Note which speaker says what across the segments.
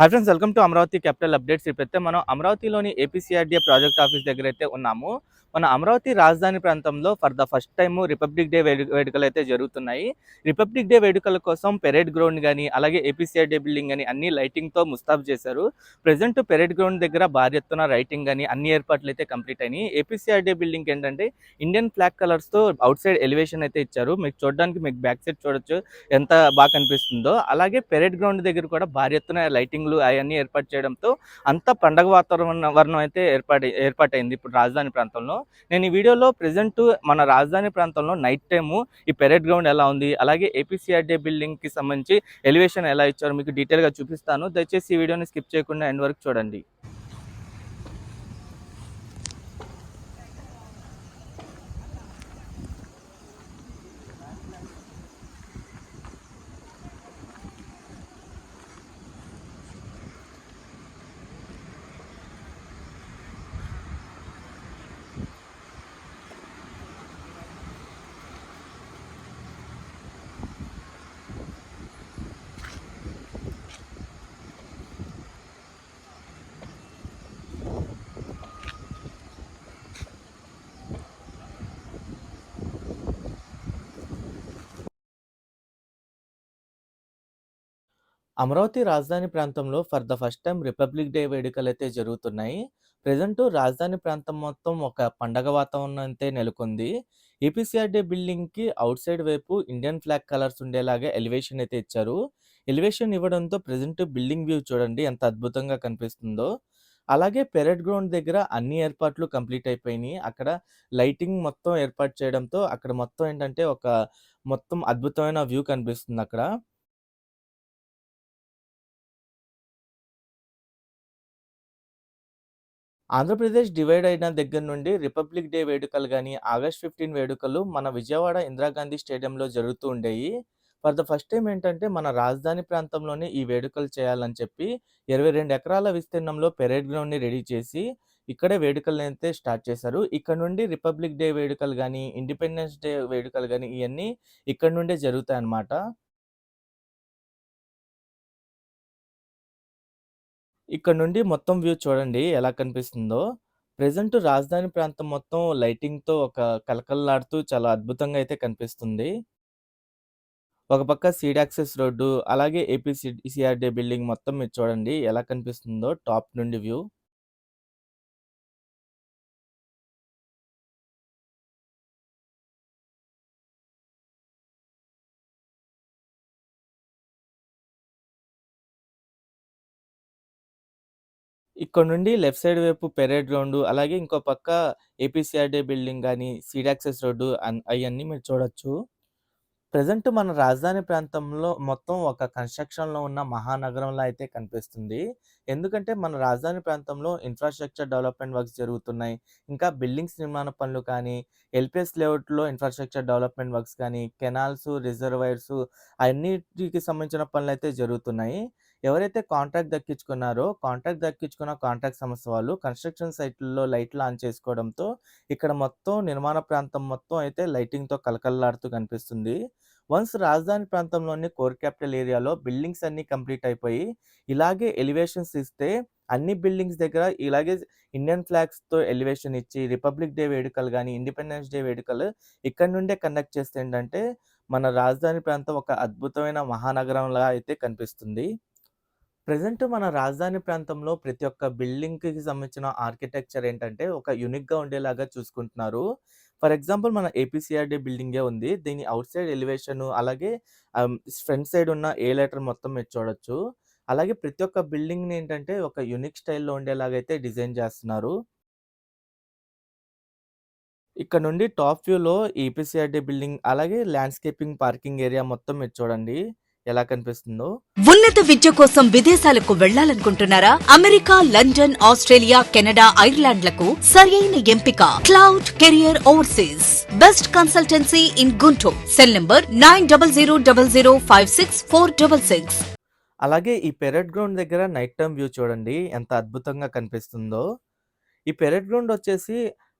Speaker 1: Hi friends welcome to Amaravati capital updates ఇప్పుడైతే మనం అమరావతిలోని ఏపీసీఆర్డీఏ ప్రాజెక్ట్ ఆఫీస్ దగ్గర అయితే ఉన్నాము. మన అమరావతి రాజధాని ప్రాంతంలో for the first time republic day వేడుకలు అయితే జరుగుతున్నాయి. రిపబ్లిక్ డే వేడుకల కోసం పెరేడ్ గ్రౌండ్ కానీ అలాగే ఏపీసీఆర్డీఏ బిల్డింగ్ కానీ అన్ని లైటింగ్తో ముస్తాబ్ చేశారు. ప్రజెంట్ పెరేడ్ గ్రౌండ్ దగ్గర భారీ ఎత్తున రైటింగ్ కానీ అన్ని ఏర్పాట్లు అయితే కంప్లీట్ అయినాయి. ఏపీసీఆర్డీఏ బిల్డింగ్ ఏంటంటే ఇండియన్ ఫ్లాగ్ కలర్స్తో అవుట్ సైడ్ ఎలివేషన్ అయితే ఇచ్చారు. మీకు చూడడానికి మీకు బ్యాక్ సైడ్ చూడొచ్చు. ఎంత బాగా కనిపిస్తుందో. అలాగే పెరేడ్ గ్రౌండ్ దగ్గర కూడా భారీ ఎత్తున లైటింగ్లు అవన్నీ ఏర్పాటు చేయడంతో అంత పండగ వాతావరణం వర్ణం అయితే ఏర్పాటు ఏర్పాటైంది ఇప్పుడు రాజధాని ప్రాంతంలో. నేను ఈ వీడియోలో ప్రజెంట్ మన రాజధాని ప్రాంతంలో నైట్ టైము ఈ పెరేడ్ గ్రౌండ్ ఎలా ఉంది అలాగే ఏపీసీఆర్డీ బిల్డింగ్కి సంబంధించి ఎలివేషన్ ఎలా ఇచ్చారో మీకు డీటెయిల్గా చూపిస్తాను. దయచేసి ఈ వీడియోని స్కిప్ చేయకుండా ఎండ్ వరకు చూడండి. అమరావతి రాజధాని ప్రాంతంలో for the first time Republic Day వేడుకలు అయితే జరుగుతున్నాయి. ప్రజెంట్ రాజధాని ప్రాంతం మొత్తం ఒక పండగ వాతావరణం అయితే నెలకొంది. ఏపీసీఆర్డీ బిల్డింగ్కి అవుట్ సైడ్ వైపు ఇండియన్ ఫ్లాగ్ కలర్స్ ఉండేలాగా ఎలివేషన్ అయితే ఇచ్చారు. ఎలివేషన్ ఇవ్వడంతో ప్రజెంట్ బిల్డింగ్ వ్యూ చూడండి ఎంత అద్భుతంగా కనిపిస్తుందో. అలాగే పెరడ్ గ్రౌండ్ దగ్గర అన్ని ఏర్పాట్లు కంప్లీట్ అయిపోయినాయి. అక్కడ లైటింగ్ మొత్తం ఏర్పాటు చేయడంతో అక్కడ మొత్తం ఏంటంటే ఒక మొత్తం అద్భుతమైన వ్యూ కనిపిస్తుంది అక్కడ. ఆంధ్రప్రదేశ్ డివైడ్ అయిన దగ్గర నుండి రిపబ్లిక్ డే వేడుకలు కానీ ఆగస్ట్ ఫిఫ్టీన్ వేడుకలు మన విజయవాడ ఇందిరాగాంధీ స్టేడియంలో జరుగుతూ ఉండేవి ఫర్ ద ఫస్ట్ టైం ఏంటంటే మన రాజధాని ప్రాంతంలోనే ఈ వేడుకలు చేయాలని చెప్పి ఇరవై రెండు ఎకరాల విస్తీర్ణంలో పెరేడ్ గ్రౌండ్ని రెడీ చేసి ఇక్కడే వేడుకలను అయితే స్టార్ట్ చేశారు. ఇక్కడ నుండి రిపబ్లిక్ డే వేడుకలు కానీ ఇండిపెండెన్స్ డే వేడుకలు కానీ ఇవన్నీ ఇక్కడ నుండే జరుగుతాయి అన్నమాట ఇక్కడ నుండి మొత్తం వ్యూ చూడండి ఎలా కనిపిస్తుందో. ప్రజెంట్ రాజధాని ప్రాంతం మొత్తం లైటింగ్తో ఒక కలకల్లాడుతూ చాలా అద్భుతంగా అయితే కనిపిస్తుంది. ఒక పక్క సీడ్ యాక్సెస్ రోడ్డు అలాగే ఏపీ సిఆర్డీ బిల్డింగ్ మొత్తం మీరు చూడండి ఎలా కనిపిస్తుందో టాప్ నుండి వ్యూ. ఇక్కడ నుండి లెఫ్ట్ సైడ్ వైపు పెరేడ్ గ్రౌండ్ అలాగే ఇంకో పక్క ఏపీసీఆర్డీ బిల్డింగ్ కానీ సీడాక్సెస్ రోడ్డు అవన్నీ మీరు చూడొచ్చు. ప్రజెంట్ మన రాజధాని ప్రాంతంలో మొత్తం ఒక కన్స్ట్రక్షన్లో ఉన్న మహానగరంలో అయితే కనిపిస్తుంది. ఎందుకంటే మన రాజధాని ప్రాంతంలో ఇన్ఫ్రాస్ట్రక్చర్ డెవలప్మెంట్ వర్క్స్ జరుగుతున్నాయి. ఇంకా బిల్డింగ్స్ నిర్మాణ పనులు కానీ ఎల్పిఎస్ లేఅవుట్లో ఇన్ఫ్రాస్ట్రక్చర్ డెవలప్మెంట్ వర్క్స్ కానీ కెనాల్స్ రిజర్వాయర్స్ అన్నిటికి సంబంధించిన పనులు అయితే జరుగుతున్నాయి. ఎవరైతే కాంట్రాక్ట్ దక్కించుకున్నారో కాంట్రాక్ట్ దక్కించుకున్న కాంట్రాక్ట్ సంస్థ వాళ్ళు కన్స్ట్రక్షన్ సైట్లలో లైట్లు ఆన్ చేసుకోవడంతో ఇక్కడ మొత్తం నిర్మాణ ప్రాంతం మొత్తం అయితే లైటింగ్తో కలకల్లాడుతూ కనిపిస్తుంది. వన్స్ రాజధాని ప్రాంతంలోని కోర్ క్యాపిటల్ ఏరియాలో బిల్డింగ్స్ అన్నీ కంప్లీట్ అయిపోయి ఇలాగే ఎలివేషన్స్ ఇస్తే అన్ని బిల్డింగ్స్ దగ్గర ఇలాగే ఇండియన్ ఫ్లాగ్స్తో ఎలివేషన్ ఇచ్చి రిపబ్లిక్ డే వేడుకలు కానీ ఇండిపెండెన్స్ డే వేడుకలు ఇక్కడ నుండే కండక్ట్ చేస్తే ఏంటంటే మన రాజధాని ప్రాంతం ఒక అద్భుతమైన మహానగరంలా అయితే కనిపిస్తుంది. ప్రజెంట్ మన రాజధాని ప్రాంతంలో ప్రతి ఒక్క బిల్డింగ్‌కి సంబంధించిన ఆర్కిటెక్చర్ ఏంటంటే, ఒక యూనిక్‌గా ఉండేలాగా చూసుకుంటున్నారు. ఫర్ ఎగ్జాంపుల్ మన ఏపీసీఆర్‌డీ బిల్డింగే ఉంది. దీని అవుట్ సైడ్ ఎలివేషన్ అలాగే ఫ్రంట్ సైడ్ ఉన్న ఏ లెటర్ మొత్తం మీరు చూడొచ్చు. అలాగే ప్రతి ఒక్క బిల్డింగ్‌ని ఏంటంటే, ఒక యూనిక్ స్టైల్‌లో ఉండేలాగా అయితే డిజైన్ చేస్తున్నారు. ఇక్కడ నుండి టాప్ వ్యూలో ఈపీసీఆర్‌డీ బిల్డింగ్ అలాగే ల్యాండ్‌స్కేపింగ్ పార్కింగ్ ఏరియా మొత్తం మీరు చూడండి. ఎలా కనిపిస్తుందో.
Speaker 2: ఉన్నత విద్య కోసం విదేశాలకు వెళ్ళాలనుకుంటున్నారా అమెరికా లండన్ ఆస్ట్రేలియా కెనడా ఐర్లాండ్లకు సరియైన ఎంపిక cloud career overseas best consultancy in Guntur cell number nine double zero double zero five six four double six
Speaker 1: అలాగే ఈ పెరేడ్ గ్రౌండ్ దగ్గర నైట్ టైమ్ వ్యూ చూడండి ఎంత అద్భుతంగా కనిపిస్తుందో. ఈ పెరేడ్ గ్రౌండ్ వచ్చేసి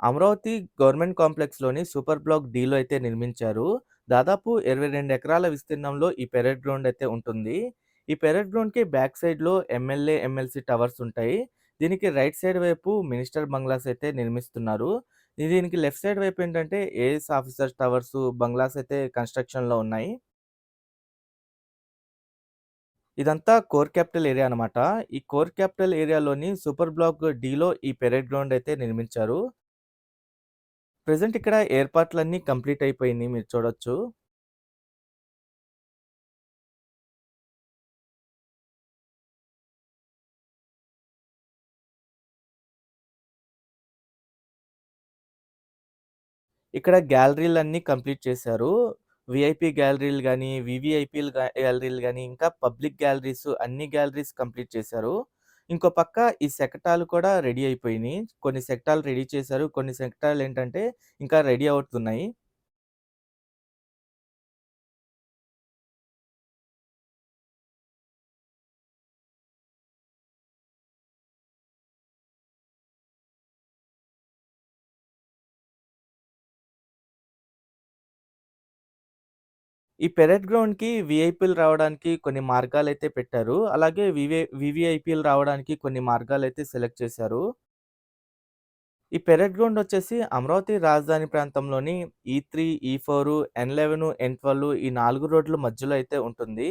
Speaker 1: అమరావతి గవర్నమెంట్ కాంప్లెక్స్‌లోని సూపర్ బ్లాక్ డీలో అయితే నిర్మించారు. దాదాపు 22 ఎకరాల విస్తీర్ణంలో ఈ పెరేడ్ గ్రౌండ్ అయితే ఉంటుంది. ఈ పెరేడ్ గ్రౌండ్‌కి బ్యాక్ సైడ్‌లో ఎమ్మెల్యే, ఎమ్మెల్సీ టవర్స్ ఉంటాయి. దీనికి రైట్ సైడ్ వైపు మినిస్టర్ బంగ్లాస్ అయితే నిర్మిస్తున్నారు. దీనికి లెఫ్ట్ సైడ్ వైపు ఏంటంటే ఏఎస్ ఆఫీసర్స్ టవర్స్, బంగ్లాస్ అయితే కన్‌స్ట్రక్షన్‌లో ఉన్నాయి. ఇదంతా కోర్ క్యాపిటల్ ఏరియా అనమాట ఈ కోర్ క్యాపిటల్ ఏరియాలోని సూపర్ బ్లాక్ డీలో ఈ పెరేడ్ గ్రౌండ్ అయితే నిర్మించారు. ప్రెజెంట్ ఇక్కడ ఏర్పాట్లన్నీ కంప్లీట్ అయిపోయింది మీరు చూడొచ్చు. ఇక్కడ గ్యాలరీలన్నీ కంప్లీట్ చేశారు. వీఐపీ గ్యాలరీలు కానీ వివిఐపి గ్యాలరీలు కానీ ఇంకా పబ్లిక్ గ్యాలరీస్ అన్ని గ్యాలరీస్ కంప్లీట్ చేశారు. ఇంకో పక్క ఈ శకటాలు కూడా రెడీ అయిపోయినాయి. కొన్ని శకటాలు రెడీ చేశారు. కొన్ని శకటాలు ఏంటంటే ఇంకా రెడీ అవుతున్నాయి. ఈ పెరడ్ గ్రౌండ్‌కి వీఐపీలు రావడానికి కొన్ని మార్గాలైతే పెట్టారు. అలాగే వివే వీవీఐపీలు రావడానికి కొన్ని మార్గాలైతే సెలెక్ట్ చేశారు. ఈ పెరేడ్ గ్రౌండ్ వచ్చేసి అమరావతి రాజధాని ప్రాంతంలోని ఈ3, ఈ4, ఎన్11, ఎన్12 ఈ 4 రోడ్ల మధ్యలో అయితే ఉంటుంది.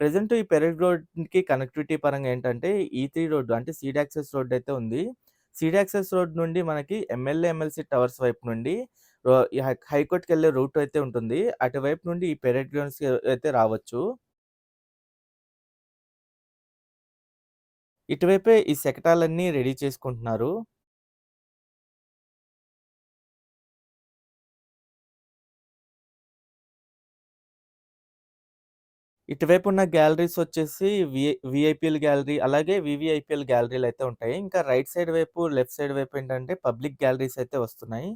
Speaker 1: ప్రెజెంట్ ఈ పెరేడ్ రోడ్‌కి కనెక్టివిటీ పరంగా ఏంటంటే ఈ త్రీ రోడ్డు అంటే సీడ్ యాక్సెస్ రోడ్ అయితే ఉంది. సీడ్ యాక్సెస్ రోడ్ నుండి మనకి ఎమ్మెల్యే, ఎమ్మెల్సీ టవర్స్ వైపు నుండి హైకోర్టుకి వెళ్ళే రూట్ అయితే ఉంటుంది. అటువైపు నుండి ఈ పెరేడ్ గ్రౌండ్స్‌కి అయితే రావచ్చు. ఇటువైపే ఈ శకటాలన్నీ రెడీ చేసుకుంటున్నారు. ఇటువైపు ఉన్న గ్యాలరీస్ వచ్చేసి వి విఐపిఎల్ గ్యాలరీ అలాగే వివిఐపిఎల్ గ్యాలరీలు అయితే ఉంటాయి. ఇంకా రైట్ సైడ్ వైపు, లెఫ్ట్ సైడ్ వైపు ఏంటంటే పబ్లిక్ గ్యాలరీస్ అయితే వస్తున్నాయి.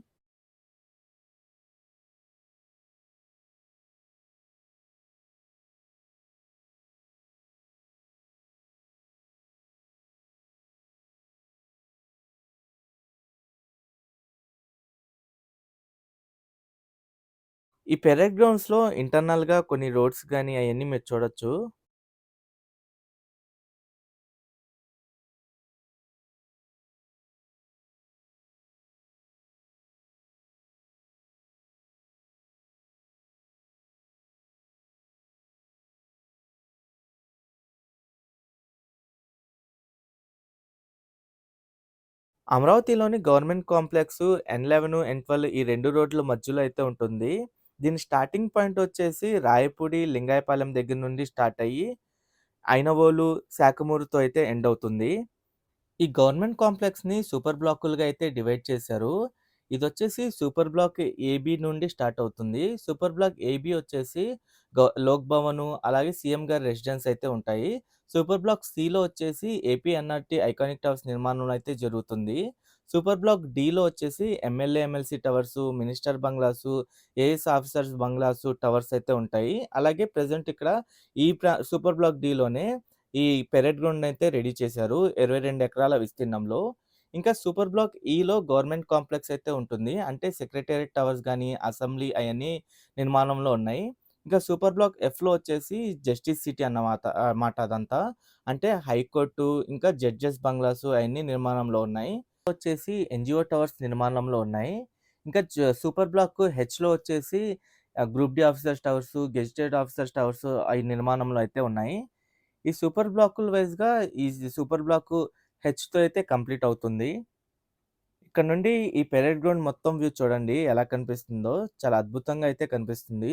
Speaker 1: ఈ పెరేడ్ గ్రౌండ్స్‌లో ఇంటర్నల్‌గా కొన్ని రోడ్స్ గాని అయన్నీ మీరు చూడొచ్చు. అమరావతిలోని గవర్నమెంట్ కాంప్లెక్స్ ఎన్11, ఎన్12 ఈ 2 రోడ్ల మధ్యలో అయితే ఉంటుంది. దీని స్టార్టింగ్ పాయింట్ వచ్చేసి రాయపూడి, లింగాయపాలెం దగ్గర నుండి స్టార్ట్ అయ్యి ఐనవోలు, శాఖమూరుతో అయితే ఎండ్ అవుతుంది. ఈ గవర్నమెంట్ కాంప్లెక్స్‌ని సూపర్ బ్లాకులుగా అయితే డివైడ్ చేశారు. ఇది వచ్చేసి సూపర్ బ్లాక్ ఏబీ నుండి స్టార్ట్ అవుతుంది. సూపర్ బ్లాక్ ఏబీ వచ్చేసి లోక్ భవను అలాగే సీఎం గారి రెసిడెన్స్ అయితే ఉంటాయి. సూపర్ బ్లాక్ సిలో వచ్చేసి ఏపీ ఎన్ఆర్‌టీ ఐకానిక్ టవర్స్ నిర్మాణం అయితే జరుగుతుంది. సూపర్ బ్లాక్ డీలో వచ్చేసి MLA, MLC towers, minister bungalows, AS officers bungalows, towers అయితే ఉంటాయి. అలాగే ప్రజెంట్ ఇక్కడ ఈ సూపర్ బ్లాక్ డీలోనే ఈ పెరేడ్ గ్రౌండ్ అయితే రెడీ చేశారు. 22 ఎకరాల విస్తీర్ణంలో. ఇంకా సూపర్ బ్లాక్ ఈలో గవర్నమెంట్ కాంప్లెక్స్ అయితే ఉంటుంది. అంటే సెక్రటేరియట్ టవర్స్ కానీ అసెంబ్లీ అవన్నీ నిర్మాణంలో ఉన్నాయి. ఇంకా సూపర్ బ్లాక్ ఎఫ్‌లో వచ్చేసి జస్టిస్ సిటీ అన్నమాట మాట అదంతా. అంటే హైకోర్టు, ఇంకా జడ్జెస్ బంగ్లాసు అవన్నీ నిర్మాణంలో ఉన్నాయి. వచ్చేసి ఎన్జిఓ టవర్స్ నిర్మాణంలో ఉన్నాయి. ఇంకా సూపర్ బ్లాక్ హెచ్‌లో వచ్చేసి group D officers towers gazetted officers towers అయి నిర్మాణంలో అయితే ఉన్నాయి. ఈ సూపర్ బ్లాకుల వైజ్గా ఈ సూపర్ బ్లాక్ హెచ్‌తో అయితే కంప్లీట్ అవుతుంది. ఇక్కడ నుండి ఈ పెరేడ్ గ్రౌండ్ మొత్తం వ్యూ చూడండి ఎలా కనిపిస్తుందో. చాలా అద్భుతంగా అయితే కనిపిస్తుంది.